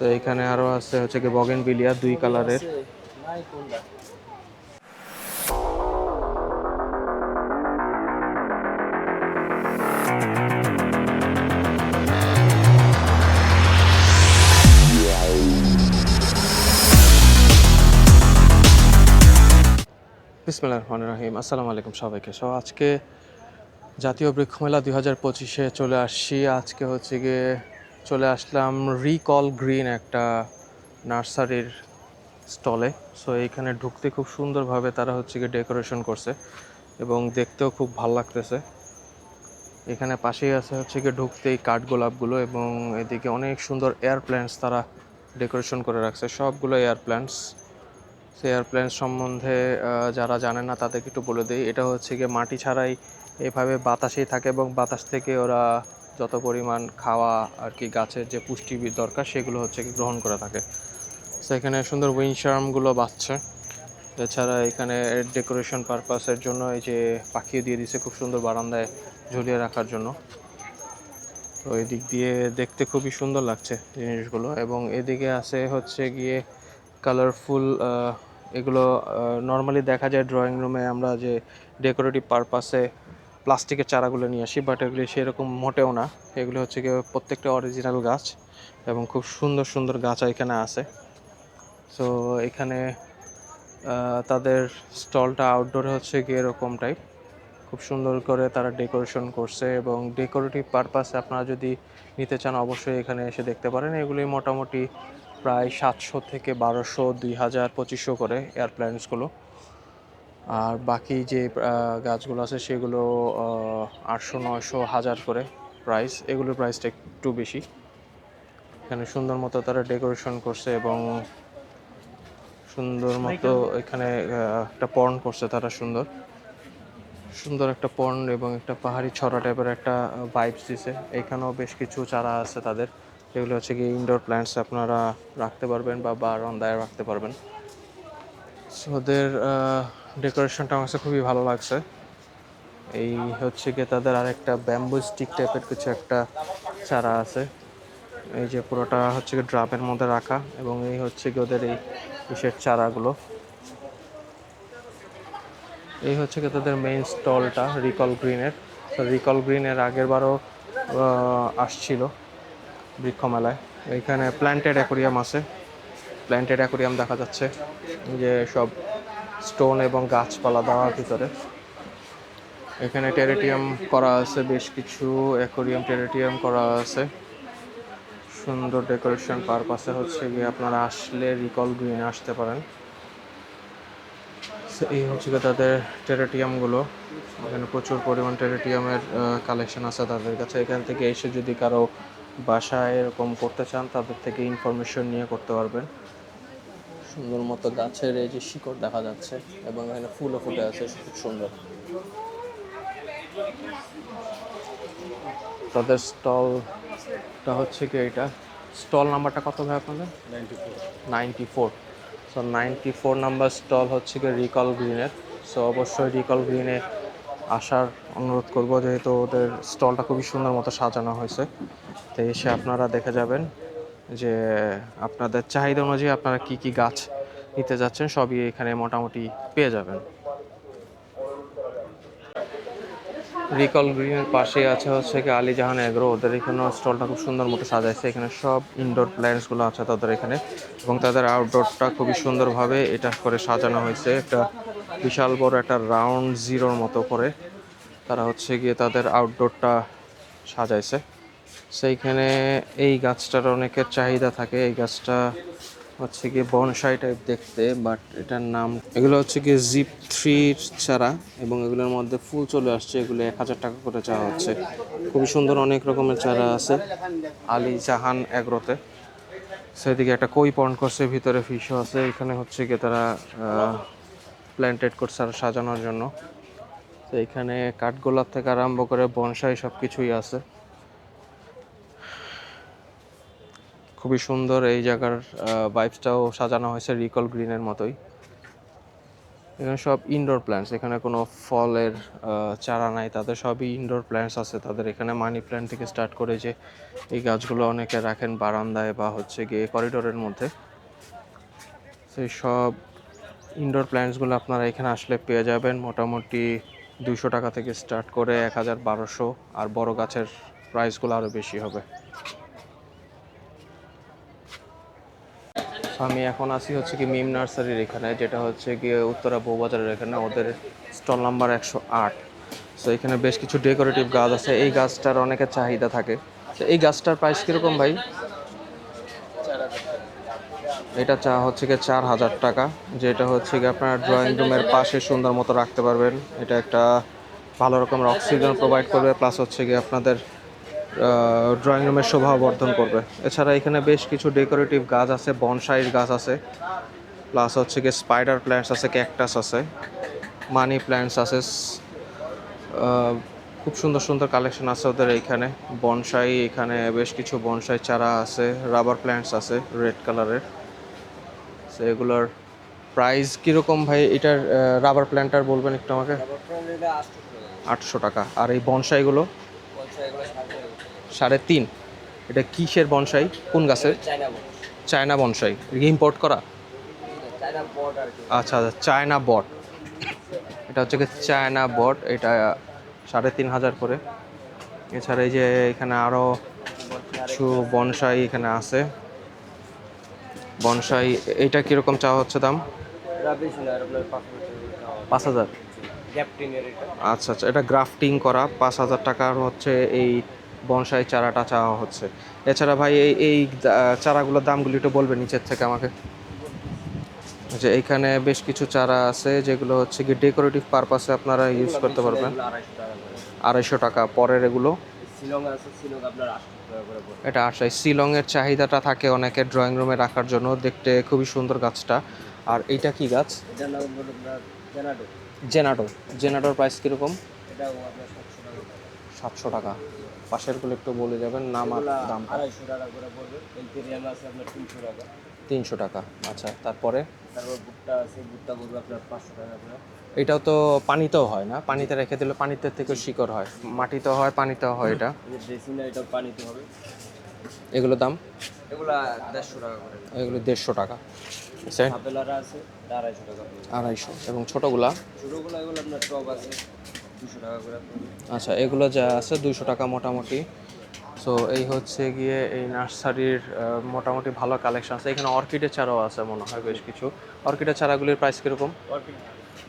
তো এখানে আরও আছে হচ্ছে কি বগেন বিলিয়া, দুই কালারের। বিসমিল্লাহ রহমান রহিম আসসালামু আলাইকুম সবাইকে। সো আজকে জাতীয় বৃক্ষ মেলা দুই হাজার পঁচিশে চলে আসছি। আজকে হচ্ছে গিয়ে চলে আসলাম রিকল গ্রিন একটা নার্সারির স্টলে। সো এইখানে ঢুকতে খুব সুন্দরভাবে তারা হচ্ছে গিয়ে ডেকোরেশন করছে এবং দেখতেও খুব ভালো লাগতেছে। এখানে পাশেই আছে হচ্ছে গিয়ে ঢুকতেই কাঠগোলাপগুলো এবং এদিকে অনেক সুন্দর এয়ার প্ল্যান্টস তারা ডেকোরেশন করে রাখছে। সবগুলো এয়ার প্ল্যান্টস সেই এয়ারপ্লেন সম্বন্ধে যারা জানে না তাদেরকে একটু বলে দিই। এটা হচ্ছে গিয়ে মাটি ছাড়াই এভাবে বাতাসেই থাকে এবং বাতাস থেকে ওরা যত পরিমাণ খাওয়া আর কি গাছের যে পুষ্টি দরকার সেগুলো হচ্ছে কি গ্রহণ করে থাকে। সেখানে সুন্দর উইনশার্মগুলো বাজছে এছাড়া এখানে ডেকোরেশন পারপাসের জন্য এই যে পাখিও দিয়ে দিছে খুব সুন্দর বারান্দায় ঝুলিয়ে রাখার জন্য। তো এই দিক দিয়ে দেখতে খুবই সুন্দর লাগছে জিনিসগুলো এবং এদিকে আছে হচ্ছে গিয়ে কালারফুল এগুলো নর্মালি দেখা যায় ড্রয়িং রুমে আমরা যে ডেকোরেটিভ পারপাসে প্লাস্টিকের চারাগুলো নিয়ে আসি বাট এগুলি সেরকম মোটেও না। এগুলো হচ্ছে গিয়ে প্রত্যেকটা অরিজিনাল গাছ এবং খুব সুন্দর সুন্দর গাছ এখানে আছে। সো এখানে তাদের স্টলটা আউটডোরে হচ্ছে গিয়ে এরকম টাইপ খুব সুন্দর করে তারা ডেকোরেশন করছে এবং ডেকোরেটিভ পারপাসে আপনারা যদি নিতে চান, অবশ্যই এখানে এসে দেখতে পারেন। এগুলি মোটামুটি প্রায় সাতশো থেকে বারোশো, দুই হাজার, পঁচিশশো করে এয়ার প্ল্যান্টসগুলো আর বাকি যে গাছগুলো আছে সেগুলো আটশো নয়শো হাজার করে প্রাইস এগুলোর প্রাইসটা একটু বেশি। এখানে সুন্দর মতো তারা ডেকোরেশন করছে এবং সুন্দর মতো এখানে একটা পর্ন করছে তারা সুন্দর। সুন্দর একটা পর্ন এবং একটা পাহাড়ি ছড়া টাইপের একটা ভাইবস দিছে। এখানেও বেশ কিছু চারা আছে তাদের। এগুলো হচ্ছে কি ইনডোর প্ল্যান্টস আপনারা রাখতে পারবেন বা বারান্দায় রাখতে পারবেন। ওদের ডেকোরেশনটা আমার কাছে খুবই ভালো লাগছে। এই হচ্ছে গিয়ে তাদের আরেকটা ব্যাম্বু স্টিক টাইপের কিছু একটা চারা আছে। এই যে পুরোটা হচ্ছে গিয়ে ড্রামের মধ্যে রাখা এবং এই হচ্ছে গিয়ে ওদের এই ইসের চারাগুলো। এই হচ্ছে গিয়ে তাদের মেইন স্টলটা রিকল গ্রিনের রিকল গ্রিনের আগের বারও আসছিল বৃক্ষ মেলায় এখানে প্ল্যান্টেড অ্যাকোরিয়াম আছে। প্ল্যান্টেড অ্যাকোরিয়াম দেখা যাচ্ছে। যে সব স্টোন এবং গাছপালা দেওয়ার ভিতরে। এখানে টেরেটিয়াম করা আছে, বেশ কিছু অ্যাকোরিয়াম টেরেটিয়াম করা আছে। সুন্দর ডেকোরেশন পারপাসে হচ্ছে গিয়ে আপনারা আসলে রিকল গ্রিনে আসতে পারেন। এই হচ্ছে গিয়ে তাদের টেরেটিয়ামগুলো। এখানে প্রচুর পরিমাণ টেরেটিয়ামের কালেকশন আছে তাদের কাছে। এখান থেকে এসে যদি কারও বাসায় এরকম করতে চান, তাদের থেকে ইনফরমেশন নিয়ে করতে পারবেন। সুন্দর মতো গাছের এই যে শিকড় দেখা যাচ্ছে এবং এখানে ফুলও ফুটে আছে খুব সুন্দর। তাদের স্টলটা হচ্ছে কি এটা? স্টল নাম্বারটা কত ভাই আপনাদের? Ninety four. So ninety four number stall হচ্ছে গিয়ে রিকল গ্রিনের। সো অবশ্যই রিকল গ্রিনে আসার অনুরোধ করব যেহেতু ওদের স্টলটা খুবই সুন্দর মতো সাজানো হয়েছে। তো এসে আপনারা দেখে যাবেন। যে আপনাদের চাহিদা অনুযায়ী আপনারা কি কি গাছ নিতে যাচ্ছেন, সবই এখানে মোটামুটি পেয়ে যাবেন। রিকল গ্রিনের পাশে আছে হচ্ছে কি আলী জাহান এগ্রো। ওদের এখানে স্টলটা খুব সুন্দর মতো সাজাইছে। এখানে সব ইনডোর প্ল্যান্টসগুলো আছে তাদের এখানে। এবং তাদের আউটডোরটা খুবই সুন্দরভাবে এটা করে সাজানো হয়েছে। একটা বিশাল বড় একটা রাউন্ড জিরোর মতো করে তারা হচ্ছে গিয়ে তাদের আউটডোরটা সাজাইছে। সেইখানে এই গাছটার অনেকের চাহিদা থাকে। এই গাছটা হচ্ছে কি বনসাই টাইপ দেখতে বাট এটার নাম এগুলো হচ্ছে কি জিপ থ্রির চারা এবং এগুলোর মধ্যে ফুল চলে আসছে। এগুলো এক হাজার টাকা করে চাওয়া হচ্ছে। খুবই সুন্দর অনেক রকমের চারা আছে। আলী জাহান এগ্রোতে। সেদিকে একটা কই পন্ড করছে, ভিতরে ফিশও আছে। এখানে হচ্ছে গিয়ে তারা প্ল্যান্টেড করছে আর সাজানোর জন্য। তো এখানে কাঠগোলাপ থেকে আরম্ভ করে বনসাই সব কিছুই আছে। খুবই সুন্দর এই জায়গার ভাইবসটাও সাজানো হয়েছে রিকল গ্রিনের মতোই। এখানে সব ইনডোর প্ল্যান্টস এখানে কোনো ফলের চারা নাই, তাদের সবই ইনডোর প্ল্যান্টস আছে। তাদের এখানে মানি প্ল্যান্ট থেকে স্টার্ট করে যে এই গাছগুলো অনেকে রাখেন বারান্দায় বা হচ্ছে গিয়ে করিডোরের মধ্যে। সেই সব ইনডোর প্ল্যান্টসগুলো আপনারা এখানে আসলে পেয়ে যাবেন। মোটামুটি দুশো টাকা থেকে স্টার্ট করে এক হাজার বারোশো, আর বড় গাছের প্রাইসগুলো আরও বেশি হবে। আমি এখন আসি হচ্ছে কি মিম নার্সারির এখানে, যেটা হচ্ছে গিয়ে উত্তরা বউবাজারের এখানে, ওদের স্টল নাম্বার একশো আট। সো এখানে বেশ কিছু ডেকোরেটিভ গাছ আছে। এই গাছটার অনেকের চাহিদা থাকে। তো এই গাছটার প্রাইস কীরকম ভাই? এটা চা হচ্ছে গিয়ে চার হাজার টাকা, যেটা হচ্ছে গিয়ে আপনার ড্রয়িং রুমের পাশে সুন্দর মতো রাখতে পারবেন। এটা একটা ভালো রকমের অক্সিজেন প্রোভাইড করবে প্লাস হচ্ছে গিয়ে আপনাদের ড্রয়িং রুমের শোভা বর্ধন করবে। এছাড়া এখানে বেশ কিছু ডেকোরেটিভ গাছ আছে বনসাইর গাছ আছে প্লাস হচ্ছে গিয়ে স্পাইডার প্ল্যান্টস আছে ক্যাকটাস আছে মানি প্ল্যান্টস আছে খুব সুন্দর সুন্দর কালেকশন আছে ওদের এইখানে বনসাই এখানে বেশ কিছু বনসাই চারা আছে রাবার প্ল্যান্টস আছে রেড কালারের সো এগুলোর প্রাইস কীরকম ভাই? এটার রাবার প্ল্যান্টার বলবেন একটু আমাকে? আটশো টাকা। আর এই বনসাইগুলো সাড়ে তিন। এটা কিসের বনসাই? কোন গাছের? China bonsai. এটা ইম্পোর্ট করা? আচ্ছা আচ্ছা চায়না বট। এটা হচ্ছে কি চায়না বট। এটা সাড়ে তিন হাজার করে। এছাড়া এই যে এখানে আরও কিছু বনসাই এখানে আছে। বনসাই এইটা কীরকম চাওয়া হচ্ছে দাম? পাঁচ হাজার আচ্ছা আচ্ছা এটা গ্রাফটিং করা। পাঁচ হাজার টাকার হচ্ছে এই বনসাই চারাটা চাওয়া হচ্ছে। এছাড়া ভাই এই এই চারাগুলোর দামগুলি একটু বলবেন নিচের থেকে আমাকে। যে এখানে বেশ কিছু চারা আছে যেগুলো হচ্ছে কি ডেকোরেটিভ পারপাসে আপনারা ইউজ করতে পারবেন। আড়াইশো টাকা পরের এগুলো। এটা আশাই শিলংয়ের চাহিদাটা থাকে অনেকের ড্রয়িং রুমে রাখার জন্য দেখতে খুবই সুন্দর গাছটা। আর এইটা কি গাছ? জেনাডো। জেনাটোর প্রাইস কীরকম। সাতশো টাকা। পাশেরগুলো একটু বলে যাবেন নাম আর দাম আড়াইশো টাকা করে পড়বে। এলপেরিয়াম আছে আপনার তিনশো টাকা। তিনশো টাকা আচ্ছা তারপরে? তারপর ভুট্টা আছে ভুট্টা পড়বে আপনার পাঁচশো টাকা করে। এটাও তো পানিতেও হয় না? পানিতে রেখে দিলে পানিতে থেকে শিকড় হয়। মাটিতেও হয় পানিতেও হয় এটা? ড্রেসিনা এটাও পানিতে হবে। এগুলো দাম? এগুলা দেড়শো টাকা করে। এগুলো দেড়শো টাকা। আপেলারা আছে আড়াইশো টাকা আড়াইশো। এবং ছোটোগুলা? ছোটোগুলো এগুলো আপনার টপ আছে। দুশো আচ্ছা এগুলো যা আছে দুইশো টাকা মোটামুটি। সো এই হচ্ছে গিয়ে এই নার্সারির মোটামুটি ভালো কালেকশন আছে। এখানে অর্কিডের চারাও আছে মনে হয় বেশ কিছু। অর্কিডের চারাগুলির প্রাইস কীরকম? অর্কিড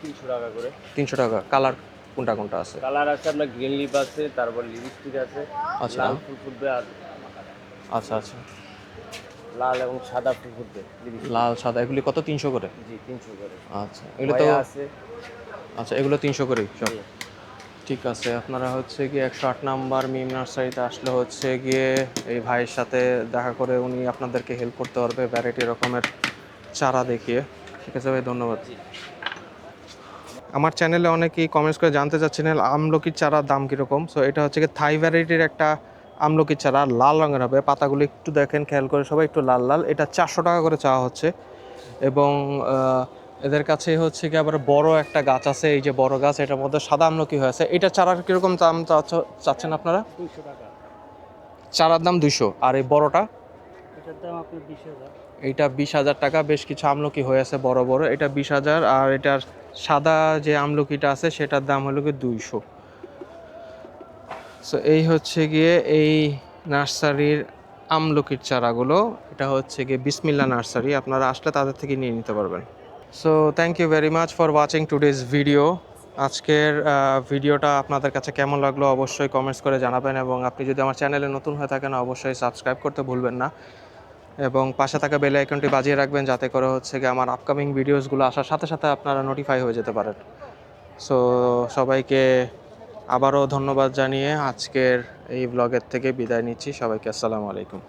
তিনশো টাকা করে। তিনশো টাকা। কালার কোনটা কোনটা আছে? কালার আছে আপনার গ্রিন লিপ আছে তারপর লিপস্টিক আছে আচ্ছা। ফুল ফুটবে আর আচ্ছা আচ্ছা। লাল এবং সাদা ফুল ফুটবে। লাল সাদা এগুলি কত? তিনশো করে? জি তিনশো করে। আচ্ছা এগুলো তো আছে। আচ্ছা এগুলো তিনশো করেই সব। ঠিক আছে আপনারা হচ্ছে গিয়ে একশো আট নাম্বার মিম নার্সারিতে আসলে হচ্ছে গিয়ে এই ভাইয়ের সাথে দেখা করে উনি আপনাদেরকে হেল্প করতে পারবে ভ্যারাইটি রকমের চারা দেখিয়ে। ঠিক আছে ভাই ধন্যবাদ। আমার চ্যানেলে অনেকেই কমেন্টস করে জানতে চাচ্ছেন আমলকির চারার দাম কীরকম। সো এটা হচ্ছে গিয়ে থাই ভ্যারাইটির একটা আমলকির চারা লাল রঙের হবে। পাতাগুলি একটু দেখেন খেয়াল করে সবাই একটু লাল লাল। এটা চারশো টাকা করে চাওয়া হচ্ছে। এবং এদের কাছে হচ্ছে কি আবার বড় একটা গাছ আছে এই যে বড় গাছ এটার মধ্যে সাদা আমলকি হয়েছে এটা চারার কীরকম দাম চাচ্ছেন আপনারা? চারার দাম দুইশো। আর এই বড়টা? এইটা বিশ হাজার। টাকা বেশ কিছু আমলকি হয়েছে বড় বড়। এটা বিশ হাজার আর এটার সাদা যে আমলকিটা আছে সেটার দাম হলো কি দুইশো। সো এই হচ্ছে গিয়ে এই নার্সারির আমলকির চারাগুলো। এটা হচ্ছে গিয়ে বিসমিল্লা নার্সারি। আপনারা আসলে তাদের থেকে নিয়ে নিতে পারবেন। So thank you very much for watching today's video আজকের ভিডিওটা আপনাদের কাছে কেমন লাগল অবশ্যই কমেন্টস করে জানাবেন এবং আপনি যদি আমার চ্যানেলে নতুন হয়ে থাকেন অবশ্যই সাবস্ক্রাইব করতে ভুলবেন না। এবং পাশে থাকা বেল আইকনটি বাজিয়ে রাখবেন যাতে করে হচ্ছে গিয়ে আমার আপকামিং ভিডিওসগুলো আসার সাথে সাথে আপনারা নোটিফাই হয়ে যেতে পারেন। সো সবাইকে আবারও ধন্যবাদ জানিয়ে আজকের এই ব্লগের থেকে বিদায় নিচ্ছি। সবাইকে আসসালামু আলাইকুম।